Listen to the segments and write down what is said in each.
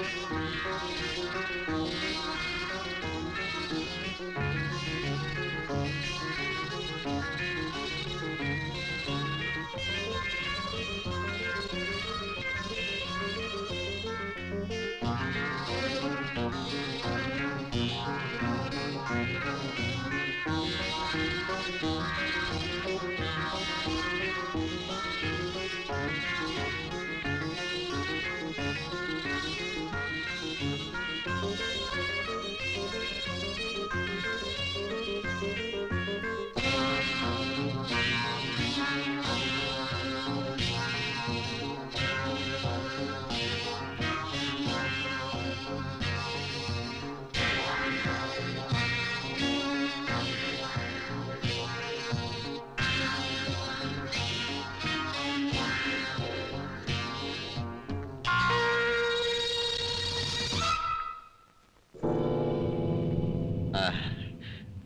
Música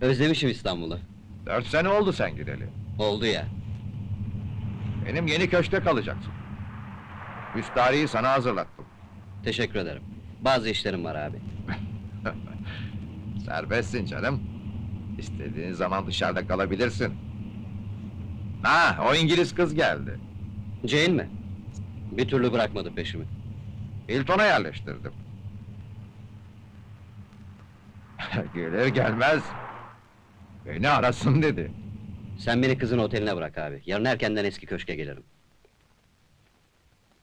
özlemişim İstanbul'u. Dört sene oldu sen gideli. Oldu ya. Benim yeni köşkte kalacaksın. Üst tarihi sana hazırlattım. Teşekkür ederim. Bazı işlerim var abi. Serbestsin canım. İstediğin zaman dışarıda kalabilirsin. Ha, o İngiliz kız geldi. Jane mi? Bir türlü bırakmadı peşimi. Hilton'a yerleştirdim. Gelir gelmez. Beni arasın dedi. Sen beni kızın oteline bırak abi. Yarın erkenden eski köşke gelirim.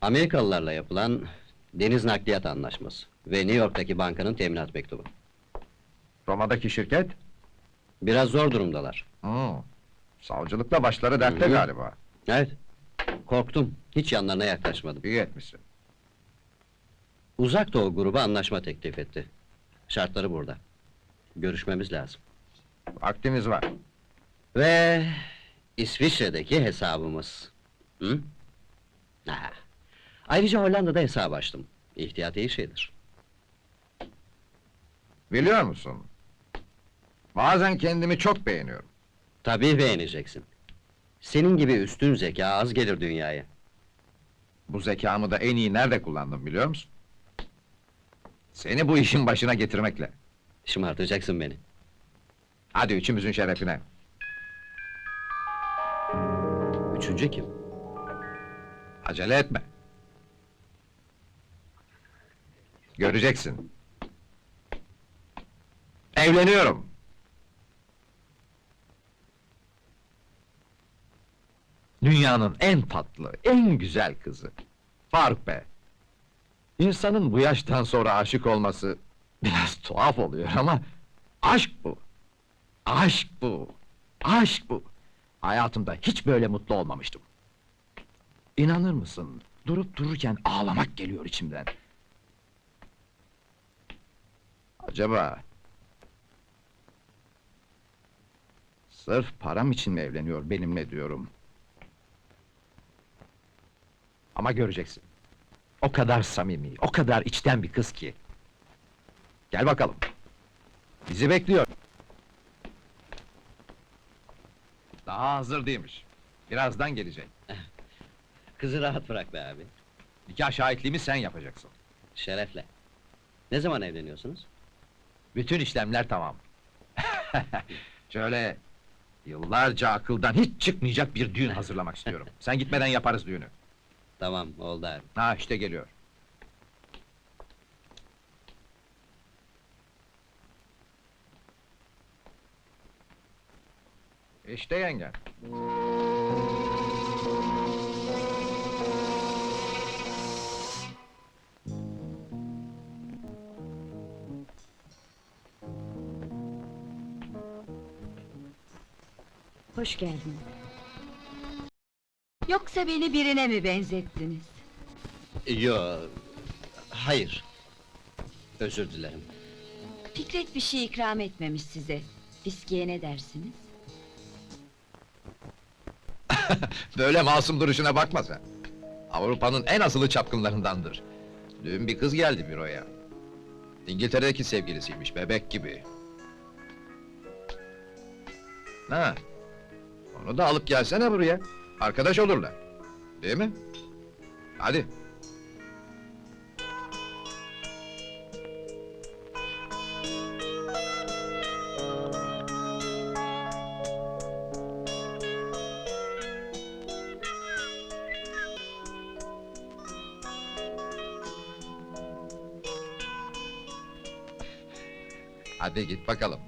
Amerikalılarla yapılan deniz nakliyat anlaşması ve New York'taki bankanın teminat mektubu. Roma'daki şirket? Biraz zor durumdalar. Hmm. Savcılıkla başları dertte Hı hı. galiba. Evet. Korktum. Hiç yanlarına yaklaşmadım. İyi etmişsin. Uzak Doğu grubu anlaşma teklif etti. Şartları burada. Görüşmemiz lazım. Vaktimiz var. Ve İsviçre'deki hesabımız. Hı? Ha. Ayrıca Hollanda'da hesap açtım. İhtiyat iyi şeydir. Biliyor musun? Bazen kendimi çok beğeniyorum. Tabii beğeneceksin. Senin gibi üstün zeka az gelir dünyaya. Bu zekamı da en iyi nerede kullandım biliyor musun? Seni bu işin başına getirmekle. Şımartacaksın beni. Hadi üçümüzün şerefine. Üçüncü kim? Acele etme. Göreceksin. Evleniyorum. Dünyanın en tatlı, en güzel kızı. Faruk be. İnsanın bu yaştan sonra aşık olması biraz tuhaf oluyor ama aşk bu. Aşk bu. Aşk bu. Hayatımda hiç böyle mutlu olmamıştım. İnanır mısın? Durup dururken ağlamak geliyor içimden. Acaba... Sırf param için mi evleniyor benimle diyorum. Ama göreceksin. O kadar samimi, o kadar içten bir kız ki. Gel bakalım. Bizi bekliyor. Daha hazır değilmiş. Birazdan gelecek. Kızı rahat bırak be abi. Nikah şahitliğimi sen yapacaksın. Şerefle. Ne zaman evleniyorsunuz? Bütün işlemler tamam. Şöyle yıllarca akıldan hiç çıkmayacak bir düğün hazırlamak istiyorum. Sen gitmeden yaparız düğünü. Tamam, oldu abi. Ha işte geliyor. İşte yengen. Hoş geldin. Yoksa beni birine mi benzettiniz? Yo, hayır. Özür dilerim. Fikret bir şey ikram etmemiş size. Viskiye ne dersiniz? Böyle masum duruşuna bakma sen. Avrupa'nın en asılı çapkınlarındandır. Dün bir kız geldi büroya. İngiltere'deki sevgilisiymiş, bebek gibi. Ha, onu da alıp gelsene buraya. Arkadaş olurlar. Değil mi? Hadi. Hadi git bakalım.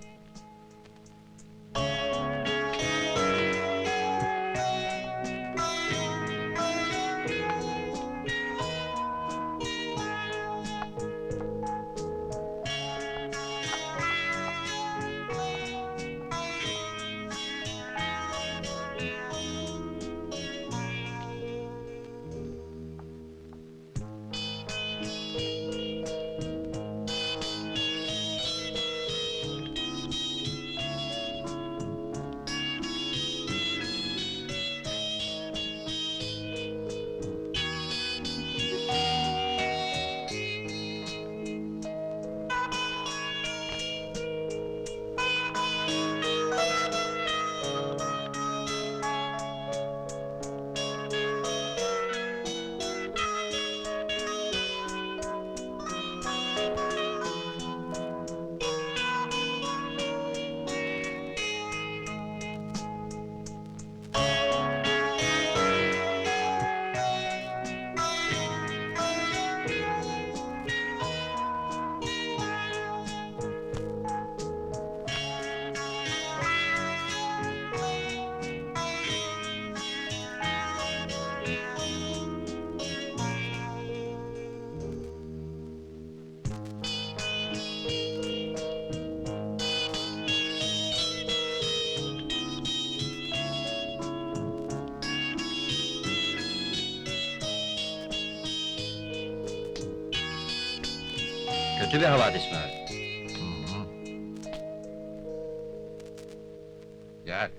Kötü bir havadis mi? Hı hı. Gel.